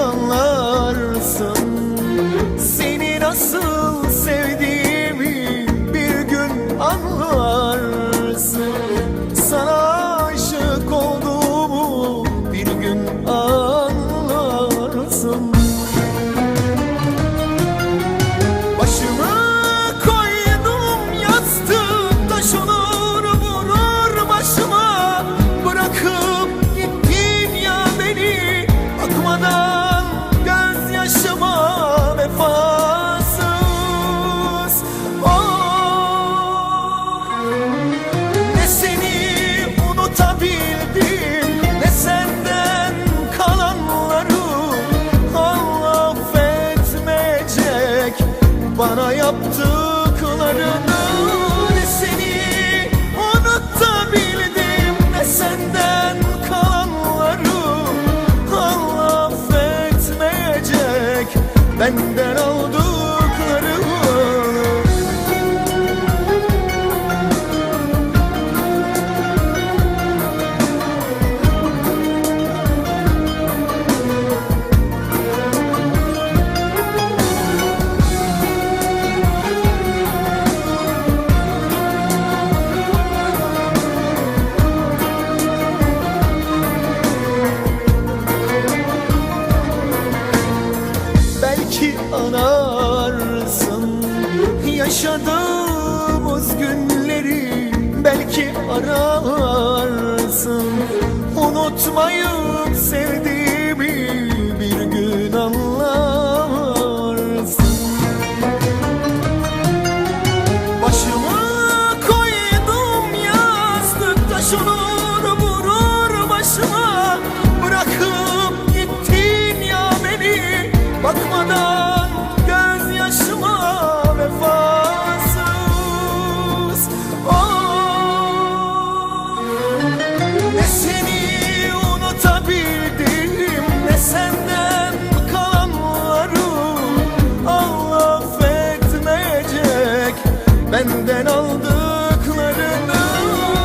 anlarsın. Seni nasıl Bana yaptıklarını Yaşadığımız günleri belki ararsın. Unutmayıp sevdiğim Benden aldıklarını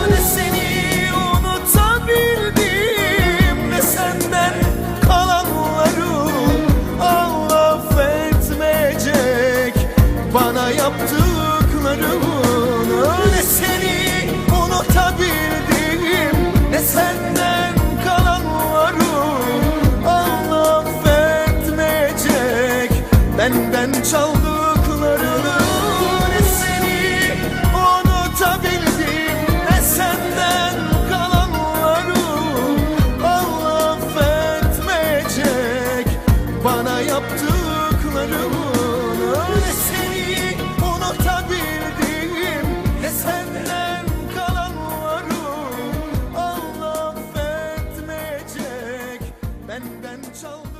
Ne seni unutabildim Ne senden kalanları Allah affetmeyecek. Bana yaptıklarını Ne seni unutabildim Ne senden kalanları Allah affetmeyecek. Benden çal residential